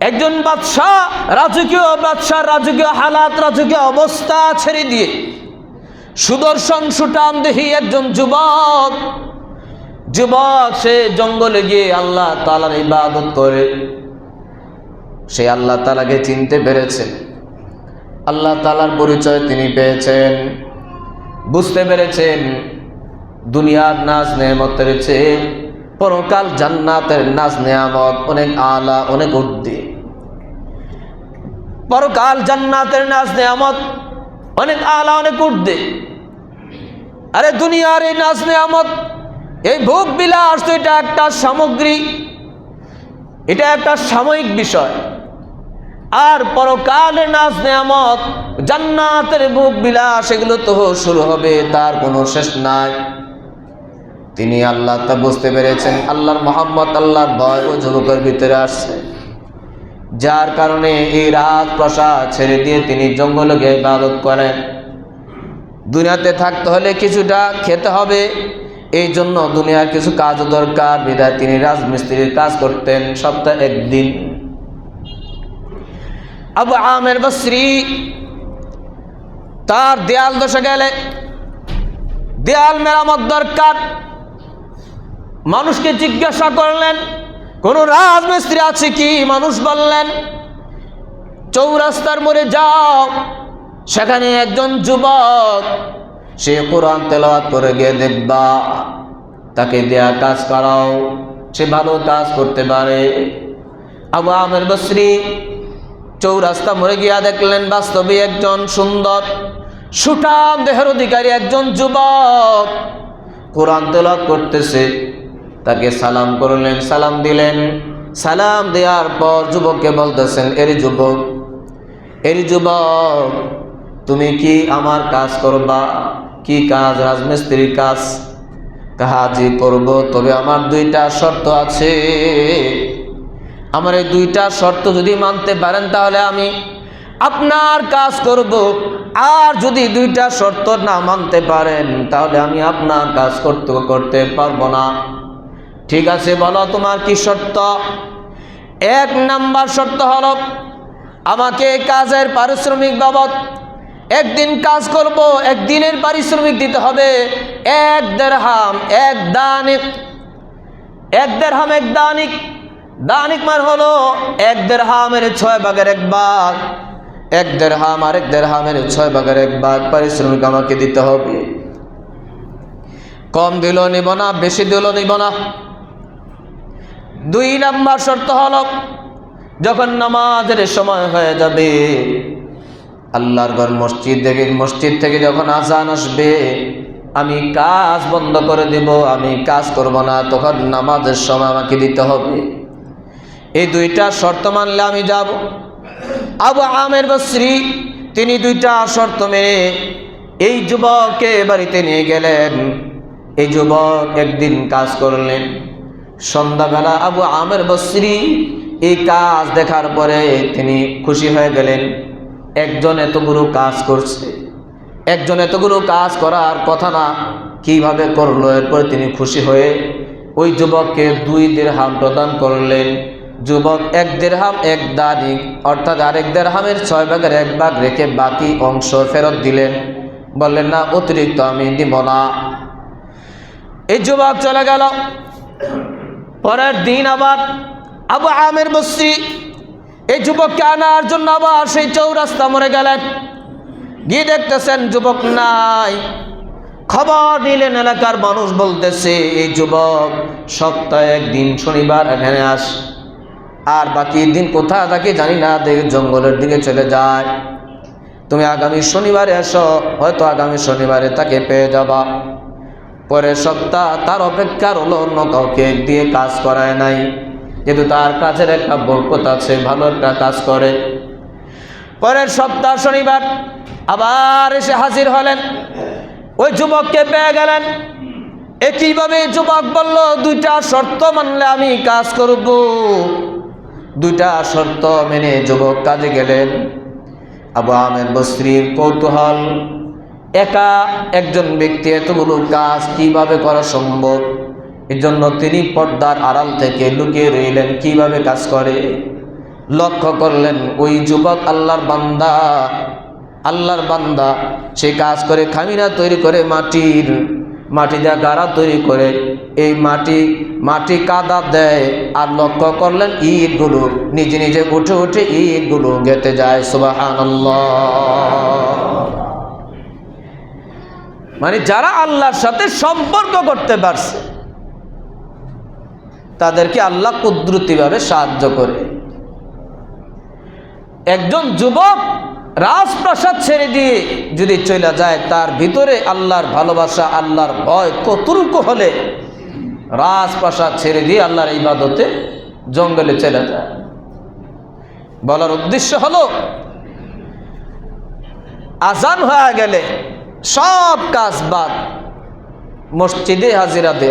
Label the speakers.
Speaker 1: একজন বাদশাহ রাজকীয় বাদশাহ, রাজকীয় হালাত, রাজকীয় অবস্থা ছেড়ে দিয়ে সুদর্শন সুটাম দেহি একজন যুবক। যুবক, সে জঙ্গলে গিয়ে আল্লাহ তালার ইবাদত করে। সে আল্লাহ তালাকে চিনতে পেরেছে। আল্লাহ তালার পরিচয় তিনি পেয়েছেন। বুঝতে পেরেছেন। দুনিয়ার নাজ নেয়ামতের চেয়ে পরকাল জান্নাতের নাজ নেয়ামত, অনেক আলা, অনেক উর্দি। পরকাল জান্নাতের নাজ নেয়ামত, অনেক আলা, অনেক উর্দি। আরে দুনিয়ার এই নাজ নেয়ামত, এই ভোগ বিলাস তো এটা একটা সামগ্রী, এটা একটা সাময়িক বিষয়। আর পরকালের নাচ নেয়ামত, জান্নাতের ভোগ বিলাস, এগুলো তো শুরু হবে, তার কোনো শেষ নাই। তিনি আল্লাহ তা বুঝতে পেরেছেন। আল্লাহর মোহাম্মদ আল্লাহর ভয় ও যুবকের ভিতরে আসছে। যার কারণে এই রাত প্রসাদ ছেড়ে দিয়ে তিনি জঙ্গলে গিয়ে ইবাদত করেন। দুনিয়াতে থাকতে হলে কিছুটা খেতে হবে। এই জন্য দুনিয়ার কিছু কাজও দরকার। বিদায় তিনি রাজমিস্ত্রির কাজ করতেন সপ্তাহে একদিন। আবু আমের বসরি তার দেয়াল দশে গেলে। দেয়াল মেরামত দরকার। মানুষকে জিজ্ঞাসা করলেন, কোন রাজমিস্ত্রি আছে কি? মানুষ বললেন, চৌরাস্তার মোড়ে যাও, সেখানে একজন যুবক, সে কোরআন তেলাওয়াত করে গিয়ে দেখবা, তাকে দেয়া কাজ করাও, সে ভালো কাজ করতে পারে। আবু আমের বসরি চৌরাস্তা মরে গিয়া দেখলেন, বাস্তবে একজন সুন্দর, সুঠাম দেহের অধিকারী একজন যুবক, কোরআন তেলাওয়াত করতেছে। তাকে সালাম করলেন, সালাম দিলেন। সালাম দেওয়ার পর যুবককে বলতেছেন, এর যুবক এর যুবক, তুমি কি আমার কাজ করবা? কি কাজ? রাজমিস্ত্রির কাজ? কাজই করব, তবে আমার দুইটা শর্ত আছে। আমার এই দুইটা শর্ত যদি মানতে পারেন তাহলে আমি আপনার কাজ করব। আর যদি দুইটা শর্ত না মানতে পারেন, তাহলে আমি আপনার কাজ করতে করতে পারব না। ঠিক আছে, বলো তোমার কি শর্ত? এক নাম্বার শর্ত হল, আমাকে কাজের পারিশ্রমিক বাবদ একদিন কাজ করব, একদিনের পারিশ্রমিক দিতে হবে, এক দেড়হাম, এক দানিক। এক দেড়হাম, এক দানিক। দানিক মান হলো এক দেড়হামের ছয় ভাগের এক ভাগ। এক দেড়হাম আরেক দেড়হামের ছয় ভাগের এক ভাগ পারিশ্রমিক আমাকে দিতে হবে। কম দিল নিব না, বেশি দিল নিব না। দুই নাম্বার শর্ত হল, যখন নামাজের সময় হয়ে যাবে, আল্লাহর ঘর মসজিদ থেকে মসজিদ থেকে যখন আজান আসবে, আমি কাজ বন্ধ করে দেব, আমি কাজ করব না, তখন নামাজের সময় আমাকে দিতে হবে। এই দুইটা শর্ত মানলে আমি যাব। আবু আমের বশ্রী তিনি দুইটা শর্ত মেনে এই যুবককে বাড়িতে নিয়ে গেলেন। এই যুবক একদিন কাজ করলেন। সন্ধ্যাবেলা আবু আমের বশ্রী এই কাজ দেখার পরে তিনি খুশি হয়ে গেলেন, একজন এতগুলো কাজ করছে। একজন এতগুলো কাজ করার কথা না, কীভাবে করল? এরপর তিনি খুশি হয়ে ওই যুবককে দুই দেড়হাম প্রদান করলেন। যুবক এক দেড়হাম, এক দানিক, অর্থাৎ আরেক দেড়হামের ছয় ভাগের এক ভাগ রেখে বাকি অংশ ফেরত দিলেন। বললেন, না, অতিরিক্ত আমি দিব না। এই যুবক চলে গেল। পরের দিন আবার আবু আমের বস্রি এই যুবককে আনার জন্য আবার সেই চৌরাস্তা মরে গেলেন। গিয়ে দেখতেছেন যুবক নাই। খবর নিলেন এলাকার মানুষ বলতেছে, এই যুবক, সপ্তাহে একদিন শনিবার এখানে আস। আর বাকি দিন কোথায় থাকে জানি না, দেখে জঙ্গলের দিকে চলে যায়। তুমি আগামী শনিবারে এসো, হয়তো আগামী শনিবারে তাকে পেয়ে যাবা। পরের সপ্তাহ তার অপেক্ষার হলো অন্য কাউকে দিয়ে কাজ করায় নাই। কিন্তু তার কাজের একটা বরকত আছে, ভালো একটা কাজ করে। পরের সপ্তাহ শনিবার আবার এসে হাজির হলেন। ওই যুবককে পেয়ে গেলেন। একইভাবে যুবক বলল, দুইটা শর্ত মানলে আমি কাজ করব। দুইটা শর্ত মেনে যুবক কাজে গেলেন। আবু আমের বস্ত্রীর কৌতূহল একা একজন ব্যক্তি এতগুলো কাজ কীভাবে করা সম্ভব? এজন্য তিনি পর্দার আড়াল থেকে লুকিয়ে রইলেন, কীভাবে কাজ করে? লক্ষ্য করলেন, ওই যুবক আল্লাহর বান্দা। আল্লাহর বান্দা, সে কাজ করে খামিরা তৈরি করে মাটির, মাটি দিয়ে গাড়া তৈরি করে। এই মাটি মাটি কাদা দেয়। আর লক্ষ্য করলেন, ইটগুলো, নিজে নিজে উঠে উঠে ইটগুলো গেতে যায় সুবাহ সুবাহান মানে যারা আল্লাহর সাথে সম্পর্ক করতে পারছে, তাদেরকে আল্লাহ কুদরতিভাবে সাহায্য করে। একজন যুবক রাজপ্রাসাদ ছেড়ে দিয়ে যদি চলে যায়, তার ভিতরে আল্লাহর ভালোবাসা, আল্লাহর ভয় কতটুকু হলে রাজপ্রাসাদ ছেড়ে দিয়ে আল্লাহর ইবাদতে জঙ্গলে চলে যায়? বলার উদ্দেশ্য হলো, আজান হয়ে গেলে সব কাজ বাদ। মসজিদে হাজিরা দে